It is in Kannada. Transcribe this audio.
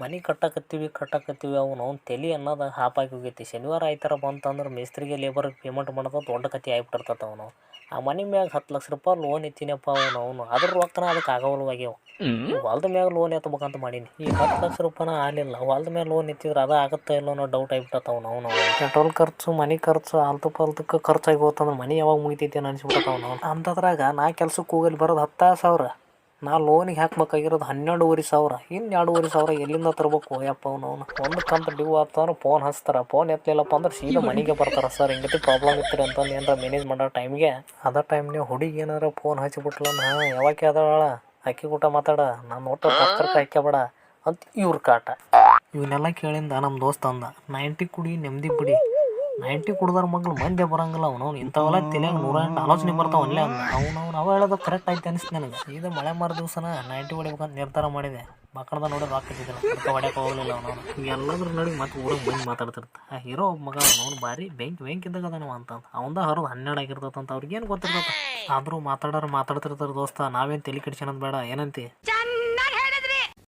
ಮನೆ ಕಟ್ಟಕತ್ತೀವಿ ಕಟ್ಟಕತ್ತೀವಿ ಅವ್ನು ಅವ್ನು ತಲೆ ಅನ್ನೋದು ಹಾಪಾಗಿ ಹೋಗೈತಿ. ಶನಿವಾರ ಆಯ್ತಾರ ಬಂತಂದ್ರೆ ಮೇಸ್ತ್ರಿಗೆ ಲೇಬರ್ಗೆ ಪೇಮೆಂಟ್ ಮಾಡೋದು ದೊಡ್ಡ ಕತೆ ಆಗ್ಬಿಟ್ಟಿರ್ತದೆ ಅವನು. ಆ ಮನೆ ಮ್ಯಾಗ ಹತ್ತು ಲಕ್ಷ ರೂಪಾಯಿ ಲೋನ್ ಎತ್ತಿನಪ್ಪ ಅವನು ಅವನು. ಅದ್ರ ರೊಕ್ಕನ ಅದಕ್ಕೆ ಆಗವಲ್ವಾಗ್ಯಾವ. ಹೊಲ್ದ ಮ್ಯಾಗ ಲೋನ್ ಎತ್ತಬೇಕಂತ ಮಾಡೀನಿ. ಈ ಹತ್ತು ಲಕ್ಷ ರೂಪಾಯಿನ ಆಗಲಿಲ್ಲ. ಹೊಲ್ದ ಮ್ಯಾಗ ಲೋನ್ ಎತ್ತಿದ್ರೆ ಅದು ಆಗುತ್ತಾ ಇಲ್ಲೋ ಅನ್ನೋ ಡೌಟ್ ಆಗಿಬಿಟ್ಟತ್ತ ಅವ್ನು ಅವನು. ಪೆಟ್ರೋಲ್ ಖರ್ಚು ಮನೆ ಖರ್ಚು ಆಲ್ತು ಖರ್ಚು ಖರ್ಚಾಗಿ ಹೋತಂದ್ರೆ ಮನೆ ಯಾವಾಗ ಮುಗಿತೈತಿ ಅನ್ಸ್ಬಿಟ್ಟತ್ತ ಅವನು ಅಂಥದ್ರಾಗ ನಾ ಕೆಲ್ಸಕ್ಕೆ ಹೋಗಲಿ ಬರೋದು ಹತ್ತು ಸಾವಿರ. ನಾ ಲೋನಿಗೆ ಹಾಕ್ಬೇಕಾಗಿರೋದು ಹನ್ನೆರಡುವರೆ ಸಾವಿರ ಇನ್ನು ಎರಡೂವರೆ ಸಾವಿರ ಎಲ್ಲಿಂದ ತರ್ಬೇಕು? ಯಪ್ಪ ಅವನು ಅವನು. ಒಂದು ಕಂತ ಡ್ಯೂ ಆತಂದ್ರೆ ಫೋನ್ ಹಚ್ತಾರೆ. ಫೋನ್ ಎತ್ತಲಿಲ್ಲಪ್ಪ ಅಂದ್ರೆ ಸೀದಾ ಮನೆಗೆ ಬರ್ತಾರೆ. ಸರ್ ಹಿಂಗತಿ ಪ್ರಾಬ್ಲಮ್ ಇತ್ತು ಅಂತಂದು ಏನಾರ ಮ್ಯಾನೇಜ್ ಮಾಡೋ ಟೈಮ್ಗೆ ಅದ ನೀವು ಹುಡುಗಿ ಏನಾರ ಫೋನ್ ಹಚ್ಚಿಬಿಟ್ಲ ಹಾಂ ಯಾವಾಗ ಅದಾಳ? ಅಕ್ಕಿ ಕೂಟ ಮಾತಾಡ. ನಾನು ಒಟ್ಟು ಪತ್ರಕ್ಕೆ ಹಾಕ್ಯಬೇಡ ಅಂತ ಇವ್ರ ಕಾಟ. ಇವನ್ನೆಲ್ಲ ಕೇಳಿಂದ ನಮ್ಮ ದೋಸ್ತ ಅಂದ ನೈಂಟಿ ಕುಡಿ ನೆಮ್ಮದಿ ಬಿಡಿ. ನೈಂಟಿ ಕುಡ್ದಾರ ಮಗ್ಳು ಮಂದಿ ಬರಂಗಿಲ್ಲ ಅವನು. ಇಂಥವೆಲ್ಲ ತಲೆಯಾಗ ನೂರ ಎಂಟು ಆಲೋಚನೆ ಬರ್ತಾವ ಅಲ್ಲೇ ಅಂದ ಅವ್ನು ಅವ್ನು, ಅವ ಹೇಳೋದು ಕರೆಕ್ಟ್ ಆಯ್ತು ಅನಿಸ್ತು ನನಗೆ. ಇದು ಮಳೆ ಮಾರ ದಿವಸನ ನೈಂಟಿ ಹೊಡಿಬೇಕಂತ ನಿರ್ಧಾರ ಮಾಡಿದೆ. ಮಕ್ಕಳದ ನೋಡಿ ಹಾಕಿದ್ದಿಲ್ಲ ಅದಕ್ಕೆ ಹೊಡ್ಯಕ್ಕೆ ಹೋಗಲಿಲ್ಲ ಅವನು. ಎಲ್ಲದ್ರ ನೋಡಿ ಮತ್ತೆ ಊರಿಗೆ ಬಂದು ಮಾತಾಡ್ತಿರ್ತ. ಆ ಹೀರೋ ಒಬ್ಬ ಮಗ ಅವ್ನು ಭಾರಿ ಬೆಂಕಿ ಬೆಂಕಿ ಇದ್ದಾಗ ಅದಾನವ ಅಂತ. ಅವಂದ ಹರಿದು ಹನ್ನೆರಡು ಆಗಿರ್ತೈತೆ ಅಂತ ಅವ್ರಿಗೇನು ಗೊತ್ತಿರ್ತೈತೆ ಆದರೂ ಮಾತಾಡೋರು ಮಾತಾಡ್ತಿರ್ತಾರೆ ದೋಸ್ತ. ನಾವೇನು ತಲೆ ಕೆಡ್ಸ್ಕೊಳೋದು ಬೇಡ. ಏನಂತಿ?